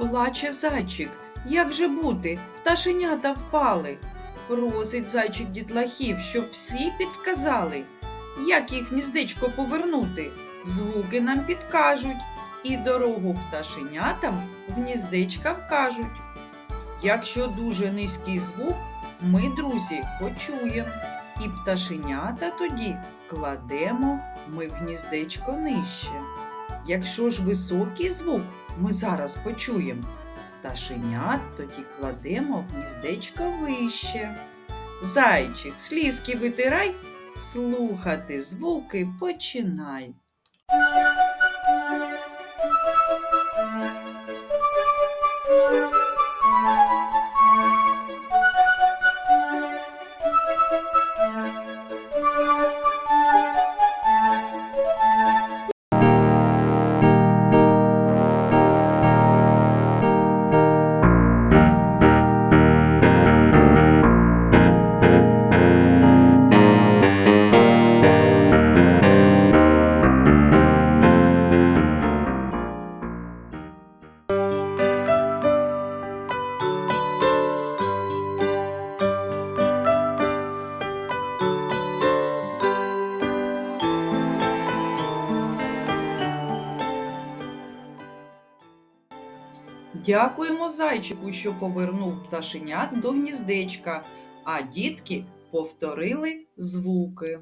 Плаче зайчик, як же бути, пташенята впали. Просить зайчик дітлахів, щоб всі підказали, як їх гніздечко повернути. Звуки нам підкажуть, і дорогу пташенятам в гніздечка вкажуть. Якщо дуже низький звук, ми, друзі, почуємо, і пташенята тоді кладемо ми в гніздечко нижче. Якщо ж високий звук ми зараз почуємо, пташенят тоді кладемо в гніздечко вище. Зайчик, слізки витирай, слухати звуки починай. Дякуємо зайчику, що повернув пташенят до гніздечка, а дітки повторили звуки.